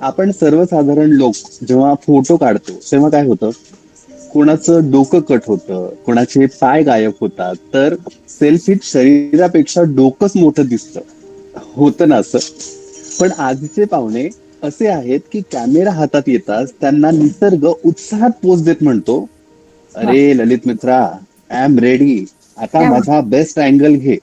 आपण सर्वसाधारण लोक जेव्हा फोटो काढतो तेव्हा काय होतं? कोणाचं डोकं कट होतं कोणाचे पाय गायब होतात तर सेल्फीत शरीरापेक्षा डोकंच मोठं दिसतं. होतं ना असं? पण आजचे पाहुणे असे आहेत की कॅमेरा हातात येताच त्यांना निसर्ग उत्साहात पोच देत म्हणतो अरे ललित मित्रा आय एम रेडी आता? माझा बेस्ट अँगल घे.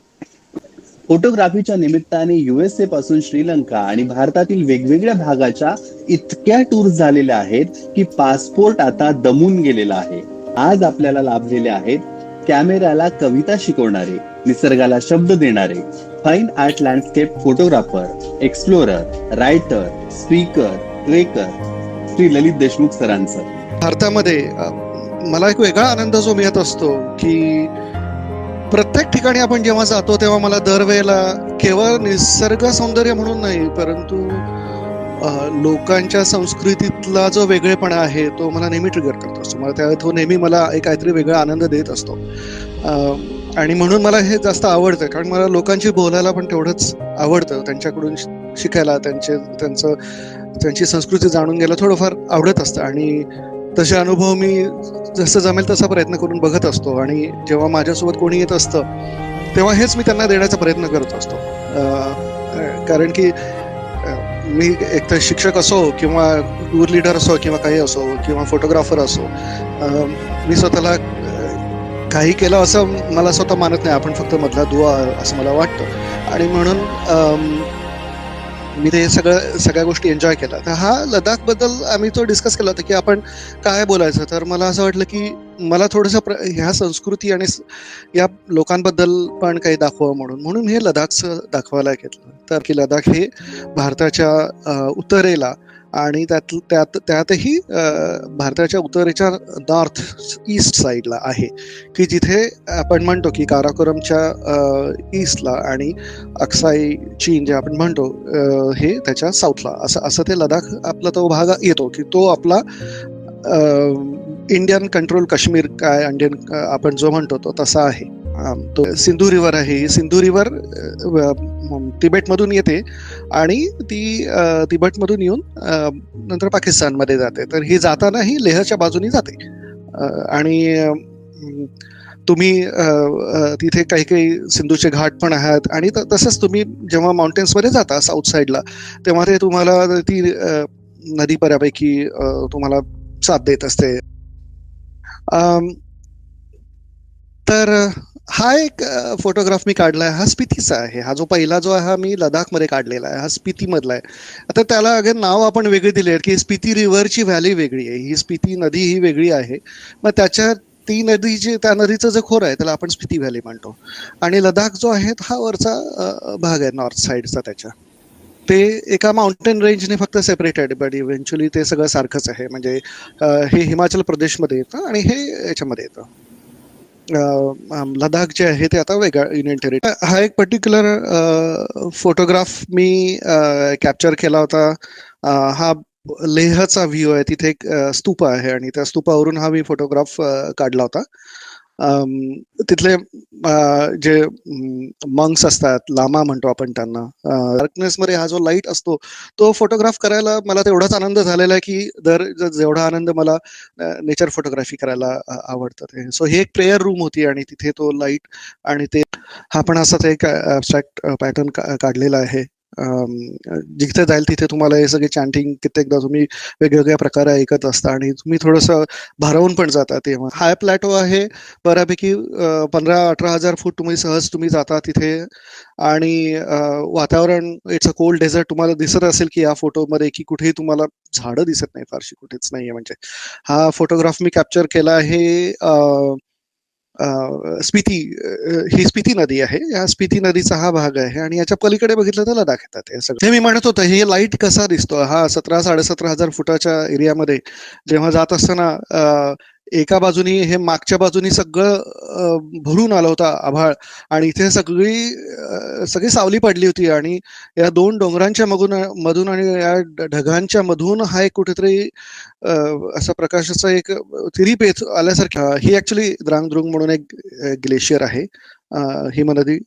फोटोग्राफीच्या निमित्ताने युएसए पासून श्रीलंका आणि भारतातील वेगवेगळ्या भागाच्या इतक्या टूर झालेल्या आहेत की पासपोर्ट आता दमून गेलेला आहे. आज आपल्याला लाभलेले आहेत कॅमेऱ्याला कविता शिकवणारे निसर्गाला शब्द देणारे fine art landscape photographer explorer writer speaker trekker Shri Lalit Deshmukh सरांचं. भारतामध्ये मला एक वेगळा आनंद जो मिळत असतो की प्रत्येक ठिकाणी आपण जेव्हा जातो तेव्हा मला दरवेळेला केवळ निसर्ग सौंदर्य म्हणून नाही परंतु लोकांच्या संस्कृतीतला जो वेगळेपणा आहे तो मला नेहमी ट्रिगर करत असतो. मला त्या तो नेहमी मला एक काहीतरी वेगळा आनंद देत असतो. आणि म्हणून मला हे जास्त आवडतं कारण मला लोकांशी बोलायला पण तेवढंच आवडतं. त्यांच्याकडून शिकायला त्यांचे त्यांचं त्यांची संस्कृती जाणून घ्यायला थोडंफार आवडत असतं. आणि तसे अनुभव मी जसं जमेल तसा प्रयत्न करून बघत असतो आणि जेव्हा माझ्यासोबत कोणी येत असतं तेव्हा हेच मी त्यांना देण्याचा प्रयत्न करत असतो. कारण की मी एकतर शिक्षक असो किंवा टूर लिडर असो किंवा काही असो किंवा फोटोग्राफर असो मी स्वतःला काही केलं असं मला स्वतः मानत नाही. आपण फक्त मधला दुवा असं मला वाटतं. आणि म्हणून मी ते सगळं सगळ्या गोष्टी एन्जॉय केल्या. तर हा लडाखबद्दल आम्ही तो डिस्कस केला होता की आपण काय बोलायचं? तर मला असं वाटलं की मला थोडंसं प्र ह्या संस्कृती आणि या लोकांबद्दल पण काही दाखवावं म्हणून. म्हणून हे लडाखचं दाखवायला घेतलं. तर की लडाख हे भारताच्या उत्तरेला आणि त्यात त्यात त्यातही भारताच्या उत्तरेच्या नॉर्थ ईस्ट साईडला आहे की जिथे आपण म्हणतो की काराकोरमच्या ईस्टला आणि अक्साई चीन जे आपण म्हणतो हे त्याच्या साऊथला असं असं ते लडाख आपला तो भाग येतो की तो आपला इंडियन कंट्रोल काश्मीर काय इंडियन आपण जो म्हणतो तो तसा आहे. तो सिंधू रिव्हर आहे. ही सिंधू रिव्हर तिबेटमधून येते आणि ती तिबेटमधून येऊन नंतर पाकिस्तानमध्ये जाते. तर ही जाताना ही लेहच्या बाजूनी जाते. आणि तुम्ही तिथे काही काही सिंधूचे घाट पण आहेत आणि त- तसंच तुम्ही जेव्हा माउंटेन्समध्ये जाता साऊथ साईडला तेव्हा ते तुम्हाला ती नदी बऱ्यापैकी तुम्हाला साथ देत असते. तर हा एक फोटोग्राफ मी काढला आहे हा स्पितीचा आहे. हा जो पहिला जो आहे हा मी लडाखमध्ये काढलेला आहे. हा स्पितीमधला आहे. आता त्याला अगेन नाव आपण वेगळे दिले की स्पिती रिव्हरची व्हॅली वेगळी आहे. ही स्पिती नदी ही वेगळी आहे. मग त्याच्या ती नदी जी त्या नदीचं जे खोर आहे त्याला आपण स्पिती व्हॅली म्हणतो. आणि लडाख जो आहे हा वरचा भाग आहे नॉर्थ साईडचा त्याच्या. ते एका माउंटेन रेंजने फक्त सेपरेटेड बट इव्हेंच्युअली ते सगळं सारखंच आहे. म्हणजे हे हिमाचल प्रदेशमध्ये येतं आणि हे याच्यामध्ये येतं. लडाख जे आहे ते आता वेगळा युनियन टेरिटरी हा एक पर्टिक्युलर फोटोग्राफ मी कॅप्चर केला होता. हा लेहचा व्ह्यू आहे. तिथे एक स्तूप आहे आणि त्या स्तूपावरून हा मी फोटोग्राफ काढला होता. तिथले जे मंक्स असतात लामा म्हणतो आपण त्यांना डार्कनेस मध्ये हा जो लाइट असतो तो फोटोग्राफ करायला मला तेवढाच आनंद झालेला आहे की दर जेवढा आनंद मला नेचर फोटोग्राफी करायला आवडतं ते. सो ही एक प्रेयर रूम होती आणि तिथे तो लाइट आणि ते हा पण असाच एक ऍबस्ट्रॅक्ट पॅटर्न काढलेला आहे. जिथे जाईल तिथे तुम्हाला हे सगळे चॅन्टिंग कित्येकदा तुम्ही वेगवेगळ्या प्रकारे ऐकत असता आणि तुम्ही थोडंसं भारावून पण जाता तेव्हा हाय प्लॅटो आहे बऱ्यापैकी पंधरा अठरा हजार फूट तुम्ही सहज तुम्ही जाता तिथे. आणि वातावरण इट्स अ कोल्ड डेझर्ट तुम्हाला दिसत असेल की या फोटोमध्ये की कुठेही तुम्हाला झाडं दिसत नाही फारशी कुठेच नाहीये. म्हणजे हा फोटोग्राफ मी कॅप्चर केला आहे स्पिती ही स्पिती नदी आहे. या स्पिती नदीचा हा भाग आहे आणि याच्या पलीकडे बघितलं तर लडाख येतात हे सगळं. मी म्हणत होतं हे लाइट कसा दिसतो? हा सतरा साडेसतरा हजार फुटाच्या एरियामध्ये जेव्हा जात असताना एका बाजूनी हे मागच्या बाजूनी सगळं भरून आलं होतं आभाळ आणि इथे सगळी सगळी सावली पडली होती आणि या दोन डोंगरांच्या मधून मधून आणि या ढ- ढगांच्या मधून हा एक कुठेतरी असा प्रकाशाचा एक तिरीप येत आल्यासारखा ही ऍक्च्युली द्रांगद्रुंग म्हणून एक ग्लेशियर आहे. ही हिमनदी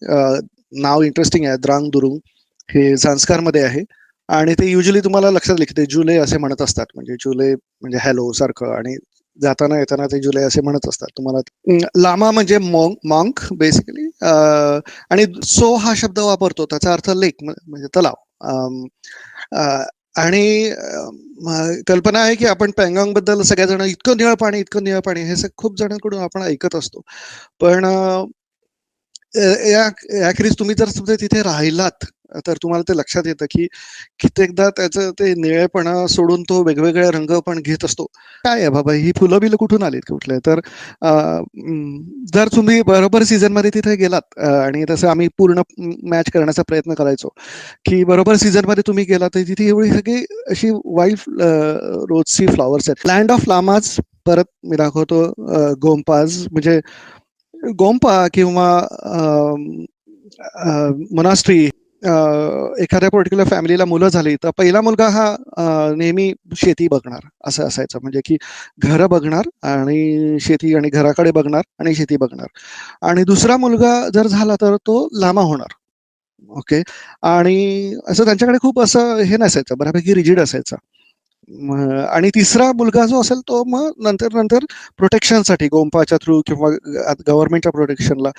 नाव इंटरेस्टिंग आहे द्रांगदुरुंग. हे झांस्कारमध्ये आहे. आणि ते युजली तुम्हाला लक्षात लिखते जुलै असे म्हणत असतात. म्हणजे जुलै म्हणजे हॅलो सारखं आणि जाताना येताना ते जुलै असे म्हणत असतात. तुम्हाला लामा म्हणजे मॉंक बेसिकली आणि सो हा शब्द वापरतो. त्याचा अर्थ लेक म्हणजे तलाव. आणि कल्पना आहे की आपण पँगाँगबद्दल सगळ्याजण इतकं निळ पाणी इतकं निळ पाणी हे खूप जणांकडून आपण ऐकत असतो. पण या याखेरीज तुम्ही जर समजा तिथे राहिलात तर तुम्हाला ते लक्षात येतं की कित्येकदा त्याचं ते निळेपणा सोडून तो वेगवेगळे रंग पण घेत असतो. काय आहे बाबा? ही फुलं बिलं कुठून आलीत कुठले? तर जर तुम्ही बरोबर सीझनमध्ये तिथे गेलात आणि तसं आम्ही पूर्ण मॅच करण्याचा प्रयत्न करायचो की बरोबर सीझनमध्ये तुम्ही गेलात तर तिथे एवढी सगळी अशी वाईल्ड रोजची फ्लॉवर्स आहेत. लँड ऑफ लामाज परत मी दाखवतो गोंपाज म्हणजे गोंपा किंवा मनास्ट्री. एखाद्या पर्टिक्युलर फॅमिलीला मुलं झाली तर पहिला मुलगा हा नेहमी शेती बघणार असं असायचं. म्हणजे की घरं बघणार आणि शेती आणि घराकडे बघणार आणि शेती बघणार. आणि दुसरा मुलगा जर झाला तर तो लामा होणार. ओके? आणि असं त्यांच्याकडे खूप असं हे नसायचं बऱ्यापैकी रिजिड असायचं. आणि तिसरा मुलगा जो असेल तो मग नंतर नंतर प्रोटेक्शनसाठी गोंपाच्या थ्रू किंवा गव्हर्नमेंटच्या प्रोटेक्शनला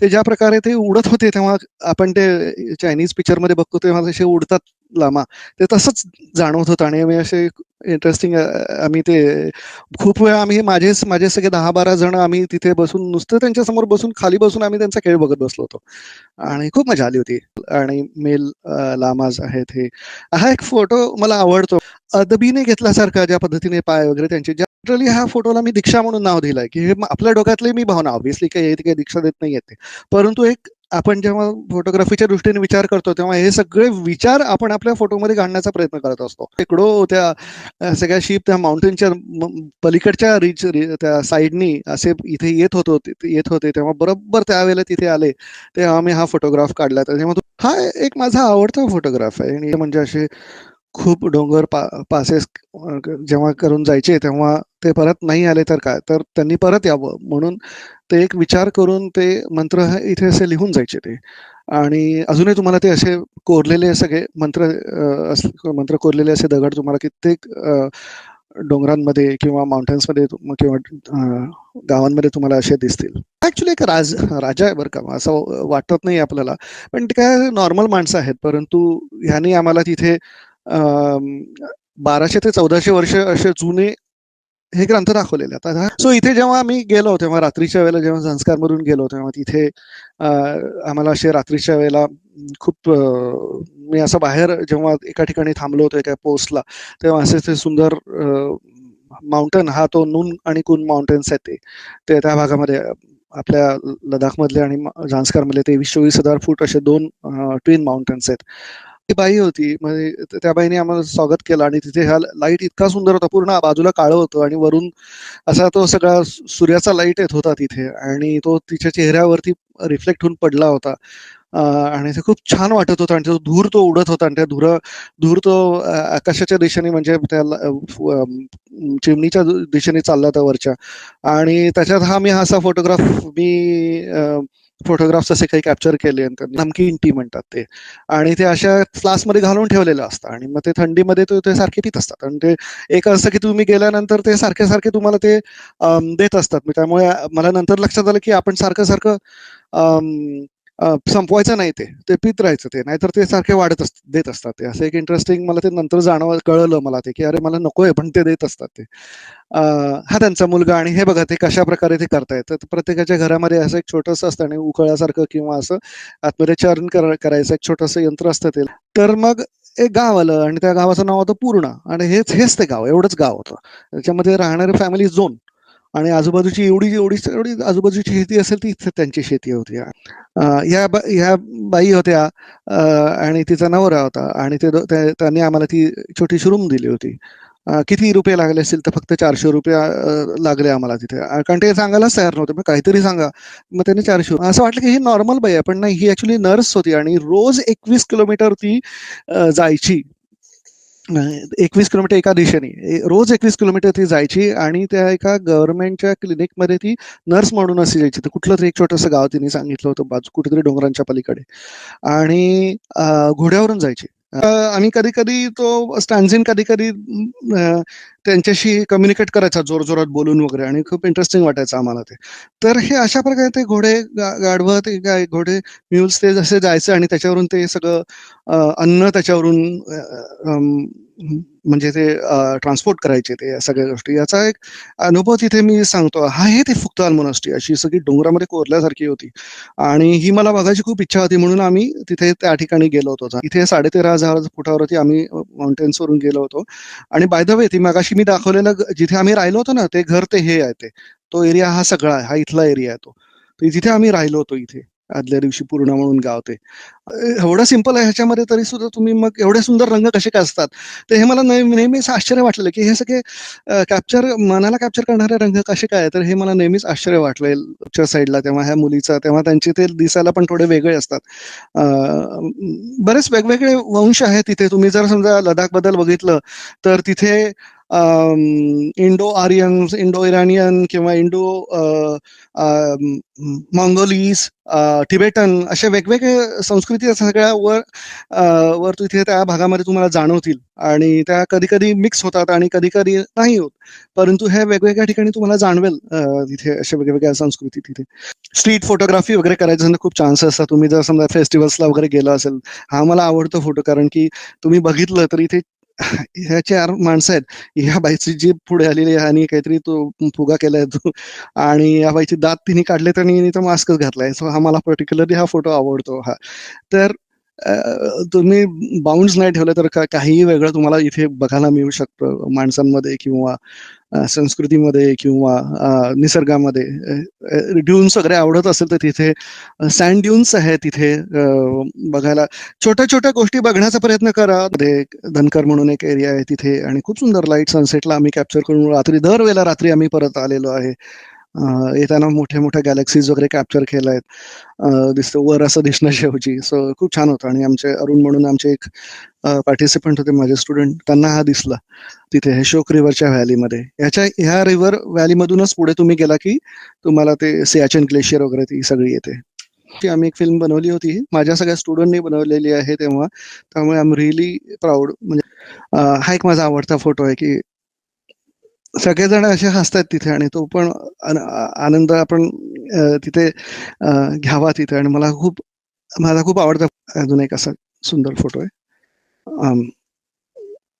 ते ज्या प्रकारे ते उडत होते तेव्हा आपण ते चायनीज पिक्चरमध्ये बघतो तेव्हा जसे उडतात लामा. ते तसंच जाणवत होतं आणि आम्ही असे इंटरेस्टिंग आम्ही ते खूप वेळा आम्ही माझे माझे सगळे दहा बारा जण आम्ही तिथे बसून नुसतं त्यांच्यासमोर बसून खाली बसून आम्ही त्यांचा खेळ बघत बसलो होतो. आणि खूप मजा आली होती. आणि मेल लामाज आहेत हे. हा एक फोटो मला आवडतो. अदबीने घेतल्यासारखा ज्या पद्धतीने पाय वगैरे त्यांचे. जनरली ह्या फोटोला मी दीक्षा म्हणून नाव दिलंय की हे आपल्या डोक्यातली मी भावना ऑब्व्हियसली काही काही दीक्षा देत नाही येते परंतु एक आपण जेव्हा फोटोग्राफीच्या दृष्टीने विचार करतो तेव्हा हे सगळे विचार आपण आपल्या फोटोमध्ये काढण्याचा प्रयत्न करत असतो. इकडो त्या सगळ्या शिप त्या माउंटेनच्या पलीकडच्या रिच त्या साईडनी असे इथे येत होतो येत होते तेव्हा बरोबर त्यावेळेला तिथे आले तेव्हा मी हा फोटोग्राफ काढला. तेव्हा हा एक माझा आवडता फोटोग्राफ आहे. आणि म्हणजे असे खूप डोंगर पा पासेस जेव्हा करून जायचे तेव्हा ते परत नाही आले तर काय? तर त्यांनी परत यावं. म्हणून ते एक विचार करून ते मंत्र इथे असे लिहून जायचे ते. आणि अजूनही तुम्हाला ते असे कोरलेले सगळे मंत्र मंत्र कोरलेले असे दगड तुम्हाला कित्येक डोंगरांमध्ये किंवा माउंटेन्समध्ये किंवा गावांमध्ये तुम्हाला असे दिसतील. ऍक्च्युली एक राज राजा आहे बरं का. असं वाटत नाही आपल्याला. पण ते काय नॉर्मल माणसं आहेत. परंतु ह्यांनी आम्हाला तिथे बाराशे ते चौदाशे वर्ष असे जुने हे ग्रंथ दाखवलेले आता सो इथे जेव्हा आम्ही गेलो तेव्हा रात्रीच्या वेळेला जेव्हा संस्कारमधून गेलो तेव्हा तिथे आम्हाला असे रात्रीच्या वेळेला खूप मी असं बाहेर जेव्हा एका ठिकाणी थांबलो होतो एका पोस्टला तेव्हा असे ते सुंदर माउंटन हा तो नून आणि कुन माउंटेन्स आहेत ते. ते त्या भागामध्ये आपल्या लडाखमधले आणि झांस्कारमधले तेवीस चोवीस हजार फूट असे दोन ट्विन माउंटन्स आहेत. ती बाई होती. म्हणजे त्या बाईने आम्हाला स्वागत केलं आणि तिथे हा लाइट इतका सुंदर होता. पूर्ण बाजूला काळं होतं आणि वरून असा तो सगळा सूर्याचा लाइट येत होता तिथे आणि तो तिच्या चेहऱ्यावरती रिफ्लेक्ट होऊन पडला होता. आणि ते खूप छान वाटत होतं आणि तो धूर तो उडत होता आणि त्या धुर धूर तो आकाशाच्या दिशेने म्हणजे त्या चिमणीच्या दिशेने चालला होता वरच्या. आणि त्याच्यात हा मी हा असा फोटोग्राफ मी फोटोग्राफ्स असे काही कॅप्चर केले आणि नमकीन टी म्हणतात ते. आणि ते अशा फ्लास्कमध्ये घालून ठेवलेलं असतं. आणि मग ते थंडीमध्ये ते सारखे पित असतात. आणि ते एक असं की तुम्ही गेल्यानंतर ते सारखे सारखे तुम्हाला ते देत असतात. त्यामुळे मला नंतर लक्षात आलं की आपण सारखं सारखं संपवायचं नाही ते. ते पित राहायचं ते. नाहीतर ते सारखे वाढत असत देत असतात ते. असं एक इंटरेस्टिंग मला ते नंतर जाणव कळलं मला ते की अरे मला नकोय पण ते देत असतात ते. हा त्यांचा मुलगा आणि हे बघा ते कशा प्रकारे ते करतायत तर प्रत्येकाच्या घरामध्ये असं एक छोटंसं असतं आणि उकळासारखं किंवा असं आतमध्ये चरण करायचं एक छोटंसं यंत्र असतं ते. तर मग एक गाव आलं आणि त्या गावाचं नाव होतं पूर्ण. आणि हेच हेच ते गाव. एवढंच गाव होतं. त्याच्यामध्ये राहणारे फॅमिली झोन आणि आजूबाजूची एवढी एवढी एवढी आजूबाजूची शेती असेल ती त्यांची शेती होती. ह्या बा ह्या बाई होत्या आणि तिचा नवरा होता आणि ते त्या- त्यांनी आम्हाला ती छोटीशी रूम दिली होती. किती रुपये लागले असतील तर फक्त चारशे रुपये लागले आम्हाला तिथे. कारण ते सांगायलाच तयार नव्हते मग काहीतरी सांगा. मग त्यांनी चारशे असं वाटलं की ही नॉर्मल बाई आहे पण नाही ही ऍक्च्युली नर्स होती आणि रोज एकवीस किलोमीटर ती जायची. एकवीस किलोमीटर एका दिशेने. रोज एकवीस किलोमीटर ती जायची आणि त्या एका गव्हर्नमेंटच्या क्लिनिकमध्ये ती नर्स म्हणून अशी जायची. तर कुठलं तरी एक छोटंसं गाव तिने सांगितलं होतं बाजू कुठेतरी डोंगरांच्या पलीकडे. आणि घोड्यावरून जायची. आणि कधी कधी तो स्टॅन्झिन कधी कधी त्यांच्याशी कम्युनिकेट करायचा जोर जोरात बोलून वगैरे आणि खूप इंटरेस्टिंग वाटायचं आम्हाला ते. तर हे अशा प्रकारे ते घोडे गा- गाढवं ते गाय घोडे म्युल्स ते जसे जायचे आणि त्याच्यावरून ते सगळं अन्न त्याच्यावरून म्हणजे ते ट्रान्सपोर्ट करायचे ते सगळ्या गोष्टी. याचा एक अनुभव तिथे मी सांगतो. हा हे ते फुक्ताल मोनास्ट्री अशी सगळी डोंगरामध्ये कोरल्यासारखी होती. आणि ही मला बघायची खूप इच्छा होती म्हणून आम्ही तिथे त्या ठिकाणी गेलो होतो. इथे साडेतेरा हजार फुटावरती आम्ही माउंटेन्सवरून गेलो होतो. आणि बाय द वे ती मागाशी मी दाखवलेलं जिथे आम्ही राहिलो होतो ना ते घर ते हे आहे ते. तो एरिया हा सगळा आहे हा इथला एरिया आहे तो. जिथे आम्ही राहिलो होतो इथे आदल्या दिवशी पूर्ण म्हणून गाव ते. एवढं सिंपल आहे ह्याच्यामध्ये तरी सुद्धा तुम्ही मग एवढे सुंदर रंग कसे काय असतात? तर हे मला नेहमीच आश्चर्य वाटलं की हे सगळे कॅप्चर मनाला कॅप्चर करणारे रंग कसे काय तर हे मला नेहमीच आश्चर्य वाटलं साईडला तेव्हा ह्या मुलीचा तेव्हा त्यांचे ते दिसायला पण थोडे वेगळे असतात. बरेच वेगवेगळे वंश आहेत तिथे. तुम्ही जर समजा लडाखबद्दल बघितलं तर तिथे इंडो आर्यन्स इंडो इरानियन किंवा इंडो मंगोलीज टिबेटन अशा वेगवेगळे संस्कृती सगळ्या वर वर तिथे त्या भागामध्ये तुम्हाला जाणवतील. आणि त्या कधी कधी मिक्स होतात आणि कधी कधी नाही होत. परंतु हे वेगवेगळ्या ठिकाणी तुम्हाला जाणवेल तिथे अशा वेगवेगळ्या संस्कृती तिथे. स्ट्रीट फोटोग्राफी वगैरे करायचं खूप चान्स असतात. तुम्ही जर समजा फेस्टिवल्सला वगैरे गेला असेल हा मला आवडतो फोटो कारण की तुम्ही बघितलं तर इथे ह्या चार माणसं आहेत. ह्या बाईची जीभ पुढे आलेली आहे आणि काहीतरी तो फुगा केलाय तो. आणि या बाईची दात तिने काढले तर आणि मास्कच घातलाय. सो हा मला पर्टिक्युलरली हा फोटो आवडतो हा. तर तुम्ही बाउंड नाही ठेवलं तर का- काहीही वेगळं तुम्हाला इथे बघायला मिळू शकतं. माणसांमध्ये किंवा संस्कृतीमध्ये किंवा निसर्गामध्ये. ड्यून्स वगैरे आवडत असेल तर तिथे सँड ड्यून्स आहेत तिथे बघायला. छोट्या छोट्या गोष्टी बघण्याचा प्रयत्न करा. धनकर म्हणून एक एरिया आहे तिथे आणि खूप सुंदर लाइट सनसेटला आम्ही कॅप्चर करून रात्री दरवेळेला रात्री आम्ही परत आलेलो आहे. येताना मोठ्या मोठ्या गॅलेक्सीज वगैरे कॅप्चर केल्या आहेत दिसतं वर असं दिसणं शेवची सो खूप छान होतं. आणि आमचे अरुण म्हणून आमचे एक पार्टिसिपंट होते माझे स्टुडंट त्यांना हा दिसला. तिथे हे शोक रिव्हरच्या व्हॅलीमध्ये याच्या ह्या रिव्हर व्हॅलीमधूनच पुढे तुम्ही गेला की तुम्हाला ते सियाचन ग्लेशियर वगैरे ती सगळी येते. ती आम्ही एक फिल्म बनवली होती. माझ्या सगळ्या स्टुडंटनी बनवलेली आहे तेव्हा. त्यामुळे आय एम रिअली प्राऊड म्हणजे हा एक माझा आवडता फोटो आहे की सगळेजण असे हसतात तिथे आणि तो पण आनंद आपण तिथे घ्यावा तिथे आणि मला खूप माझा खूप आवडता अजून एक असा सुंदर फोटो आहे.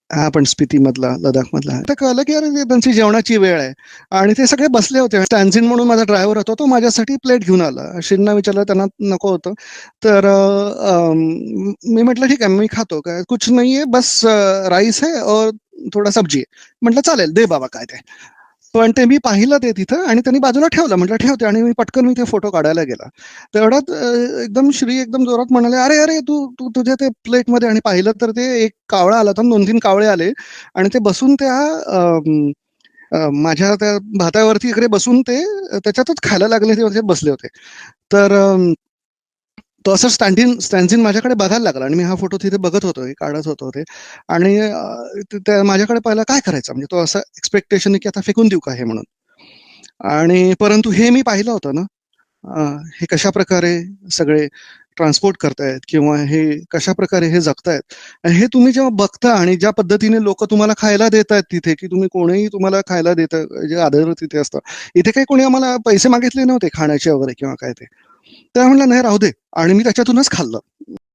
हा पण स्पिती मधला लडाख मधला तर कळलं की अरे त्यांची जेवणाची वेळ आहे. आणि ते सगळे बसले होते. टॅन्झिन म्हणून माझा ड्रायव्हर होता तो माझ्यासाठी प्लेट घेऊन आला. शिन्ना विचारलं त्यांना नको होतं. तर मी म्हटलं ठीक आहे मी खातो. काय कुछ नाही आहे बस राईस आहे और थोडा सब्जी आहे म्हटलं चालेल दे बाबा काय ते. पण ते मी पाहिलं ते तिथं आणि त्यांनी बाजूला ठेवलं. म्हटलं ठेवते आणि मी पटकन मी ते फोटो काढायला गेला. तेवढ्यात एकदम श्री एकदम जोरात म्हणाले अरे अरे तू तू तुझ्या ते प्लेटमध्ये आणि पाहिलं तर ते एक कावळा आला होता. दोन तीन कावळे आले. आणि ते बसून त्या माझ्या त्या भातावरती इकडे बसून ते त्याच्यातच खायला लागले ते बसले होते. तर तो असं स्टँडिन स्टँझिन माझ्याकडे बघायला लागला आणि मी हा फोटो तिथे बघत होतो हे काढत होतो ते. आणि त्या माझ्याकडे पाहिला काय करायचं? म्हणजे तो असं एक्सपेक्टेशन की आता फेकून देऊ का हे म्हणून? आणि परंतु हे मी पाहिलं होतं ना हे कशा प्रकारे सगळे ट्रान्सपोर्ट करतायत किंवा हे कशा प्रकारे हे जगतायत? आणि हे तुम्ही जेव्हा बघता आणि ज्या पद्धतीने लोक तुम्हाला खायला देत आहेत तिथे की तुम्ही कोणीही तुम्हाला खायला देत जे आदर तिथे असतं इथे काही कोणी आम्हाला पैसे मागितले नव्हते खाण्याचे वगैरे किंवा काय ते? त्या म्हणलं नाही राहू दे. आणि मी त्याच्यातूनच खाल्लं.